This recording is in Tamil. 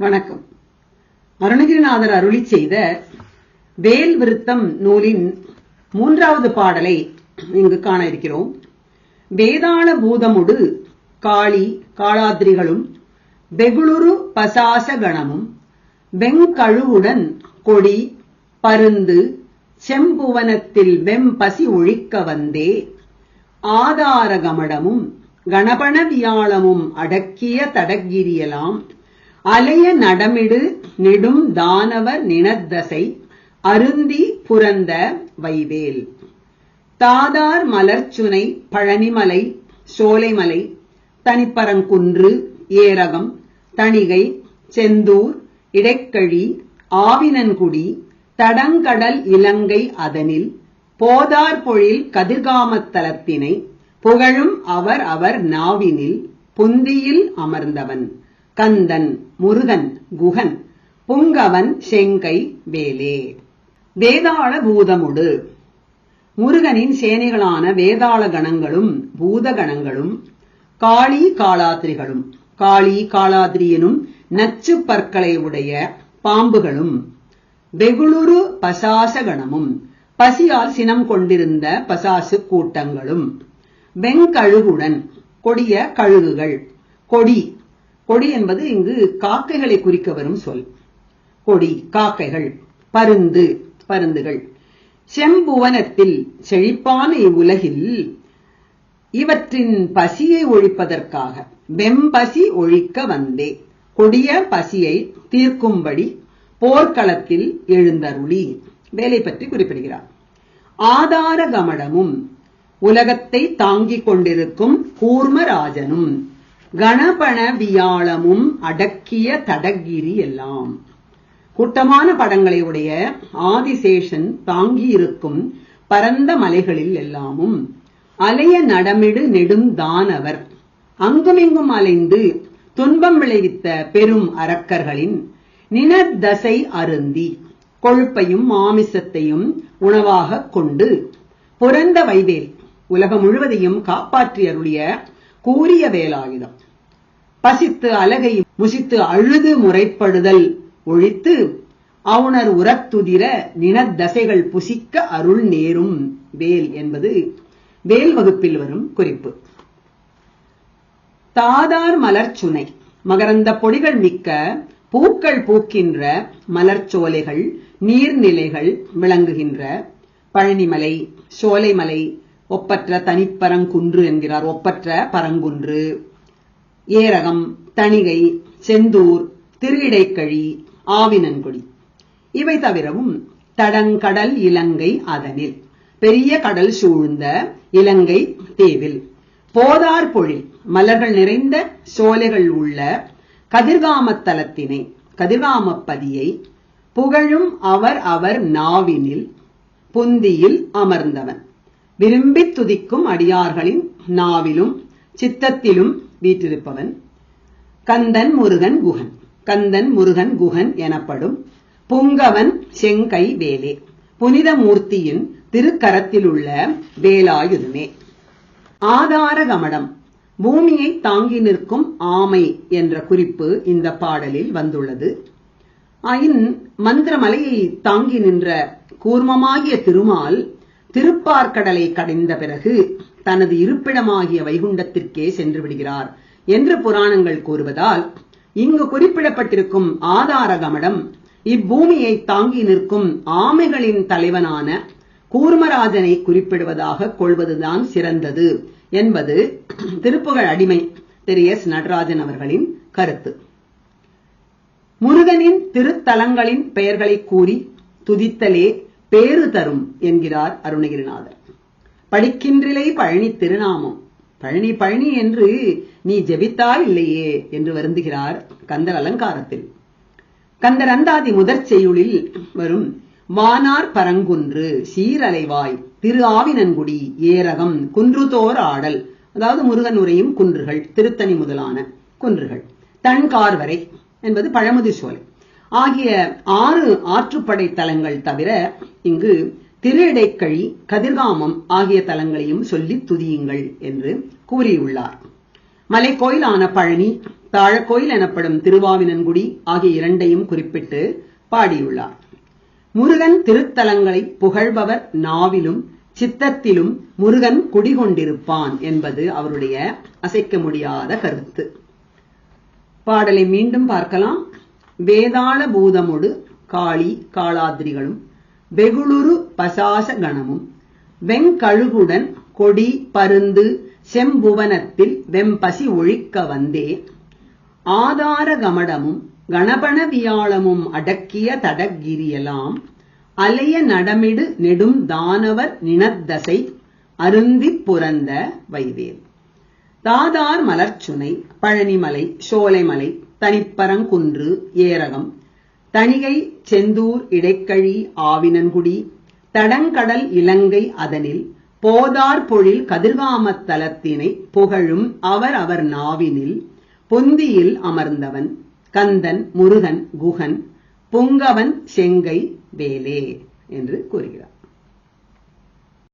வணக்கம். அருணகிரிநாதர் அருளி செய்த வேல் விருத்தம் நூலின் மூன்றாவது பாடலை இங்கு காண இருக்கிறோம். வேதாள பூதமுடு காளி காளாத்ரிகளும் வெகுளுரு பசாச கணமும் வெங்கழுவுடன் கொடி பருந்து செம்புவனத்தில் வெம்பசி ஒழிக்க வந்தே ஆதார கமடமும் கணபண வியாழமும் அடக்கிய தடக்கிரியலாம். அலைய நடமிடு நெடும் தானவ நினத்தசை அருந்தி புரந்த வைவேல். தாதார் மலர்ச்சுனை பழனிமலை சோலைமலை தனிப்பரங்குன்று ஏரகம் தணிகை செந்தூர் இடைக்கழி ஆவினன்குடி தடங்கடல் இலங்கை அதனில் போதார் பொழில் கதிர்காமத்தலத்தினை புகழும் அவர் அவர் நாவினில் புந்தியில் அமர்ந்தவன். கந்தன் முருகன் குகன் புங்கவன் செங்கை வேலே. வேதாள பூதமுடு முருகனின் சேனைகளான வேதாள கணங்களும் பூத கணங்களும் காளி காளாத்திரிகளும் காளி காலாத்திரியனும் நச்சு பற்களை உடைய பாம்புகளும் வெகுளுரு பசாச கணமும் பசியால் சினம் கொண்டிருந்த பசாசு கூட்டங்களும் வெங்கழுகுடன் கொடிய கழுகுகள் கொடி கொடி என்பது இங்கு காக்கைகளை குறிக்க வரும் சொல். கொடி காக்கைகள் பருந்து பருந்துகள். செம்புவனத்தில் செழிப்பான இவ்வுலகில் இவற்றின் பசியை ஒழிப்பதற்காக வெம்பசி ஒழிக்க வந்தே. கொடிய பசியை தீர்க்கும்படி போர்க்களத்தில் எழுந்தருளி. வேலை பற்றி குறிப்பிடுகிறார். ஆதார கமடமும் உலகத்தை தாங்கிக் கொண்டிருக்கும் கூர்மராஜனும் கணபண வியாழமும் அடக்கிய தடகிரி எல்லாம். கூட்டமான படங்களை உடைய ஆதிசேஷன் தாங்கி இருக்கும் பரந்த மலைகளில் எல்லாமும். அலைய நடமிடு நெடும் தானவர் அங்குமிங்கும் அலைந்து துன்பம் விளைவித்த பெரும் அரக்கர்களின் நினத்தசை அருந்தி கொழுப்பையும் மாமிசத்தையும் உணவாக கொண்டு புரந்த வைவேல் உலகம் முழுவதையும் காப்பாற்றி அருளிய கூறிய வேலாயுதம். பசித்து அலகை முசித்து அழுது முறைப்படுதல் ஒழித்து அவுணர் உரத்துதிர நினத்தசைகள் புசிக்க அருள் நேரும் வேல் என்பது வேல் வகுப்பில் வரும் குறிப்பு. தாதார் மலர்ச்சுனை. மகரந்த பொடிகள் மிக்க பூக்கள் பூக்கின்ற மலர்ச்சோலைகள் நீர்நிலைகள் விளங்குகின்ற பழனிமலை சோலைமலை ஒப்பற்ற தனிப்பரங்குன்று என்கிறார். ஒப்பற்ற பரங்குன்று. ஏரகம் தணிகை செந்தூர் திருஇடைக்கழி ஆவினன்குடி. இவை தவிரவும் தடங்கடல் இலங்கை அதனில். பெரிய கடல் சூழ்ந்த இலங்கை தீவில். போதார் பொழில் மலர்கள் நிறைந்த சோலைகள் உள்ள கதிர்காமத்தலத்தினை கதிர்காமப்பதியை புகழும் அவர் அவர் நாவினில் புந்தியில் அமர்ந்தவன். விரும்பி துதிக்கும் அடியார்களின் நாவிலும் சித்தத்திலும் வீற்றிருப்பவன் கந்தன் முருகன் குகன். கந்தன் முருகன் குகன் எனப்படும் புங்கவன் செங்கை வேலே. புனித மூர்த்தியின் திருக்கரத்தில் உள்ள வேலாயுதமே. ஆதார கமடம். பூமியை தாங்கி நிற்கும் ஆமை என்ற குறிப்பு இந்த பாடலில் வந்துள்ளது. ஆயின் மந்திரமலையை தாங்கி நின்ற கூர்மமாகிய திருமால் திருப்பார்கடலை கடைந்த பிறகு தனது இருப்பிடமாகிய வைகுண்டத்திற்கே சென்று விடுகிறார் என்று புராணங்கள் கூறுவதால் இங்கு குறிப்பிடப்பட்டிருக்கும் ஆதார கமடம் இப்பூமியை தாங்கி நிற்கும் ஆமைகளின் தலைவனான கூர்மராஜனை குறிப்பிடுவதாக கொள்வதுதான் சிறந்தது என்பது திருப்புகழ் அடிமை திரு எஸ். நடராஜன் அவர்களின் கருத்து. முருகனின் திருத்தலங்களின் பெயர்களை கூறி துதித்தலே பேறு தரும் என்கிறார் அருணகிரிநாதர். படிக்கின்றிலை பழனி திருநாமம். பழனி பழனி என்று நீ ஜெபித்தால் இல்லையே என்று வருந்துகிறார் கந்தர் அலங்காரத்தில். கந்தர் அந்தாதி முதற் செய்யுளில் வரும் வானார் பரங்குன்று சீரலைவாய் திரு ஆவினன்குடி ஏரகம் குன்றுதோர் ஆடல் அதாவது முருகன் உரையும் குன்றுகள் திருத்தணி முதலான குன்றுகள் தன்கார்வரை என்பது பழமுதி சோலை. ஆகிய ஆறு ஆற்றுப்படை தலங்கள் தவிர இங்கு திருடைக்கழி கதிர்காமம் ஆகிய தலங்களையும் சொல்லி துதியுங்கள் என்று கூறியுள்ளார். மலைக்கோயிலான பழனி தாழக்கோயில் எனப்படும் திருவாவினன்குடி ஆகிய இரண்டையும் குறிப்பிட்டு பாடியுள்ளார். முருகன் திருத்தலங்களை புகழ்பவர் நாவிலும் சித்தத்திலும் முருகன் குடிகொண்டிருப்பான் என்பது அவருடைய அசைக்க முடியாத கருத்து. பாடலை மீண்டும் பார்க்கலாம். வேதாள பூதமுடு காளி காளாத்ரிகளும் வெகுளுரு பசாச கணமும் வெங்கழுகுடன் கொடி பருந்து செம்புவனத்தில் வெம்பசி ஒழிக்க வந்தே. ஆதார கமடமும் கணபன வியாழமும் அடக்கிய தடகிரியலாம் அலைய நடமிடு நெடும் தானவர் நினத்தசை அருந்திப் புரந்த வைவேல். தாதார் மலர்ச்சுனை பழனிமலை சோலைமலை தனிப்பரங்குன்று ஏரகம். தணிகை செந்தூர் இடைக்கழி ஆவினன்குடி தடங்கடல் இலங்கை அதனில் போதார் பொழில் கதிர்காமத்தலத்தினை புகழும் அவர் அவர் நாவினில் பொந்தியில் அமர்ந்தவன் கந்தன் முருகன் குகன் புங்கவன் செங்கை வேலே என்று கூறுகிறார்.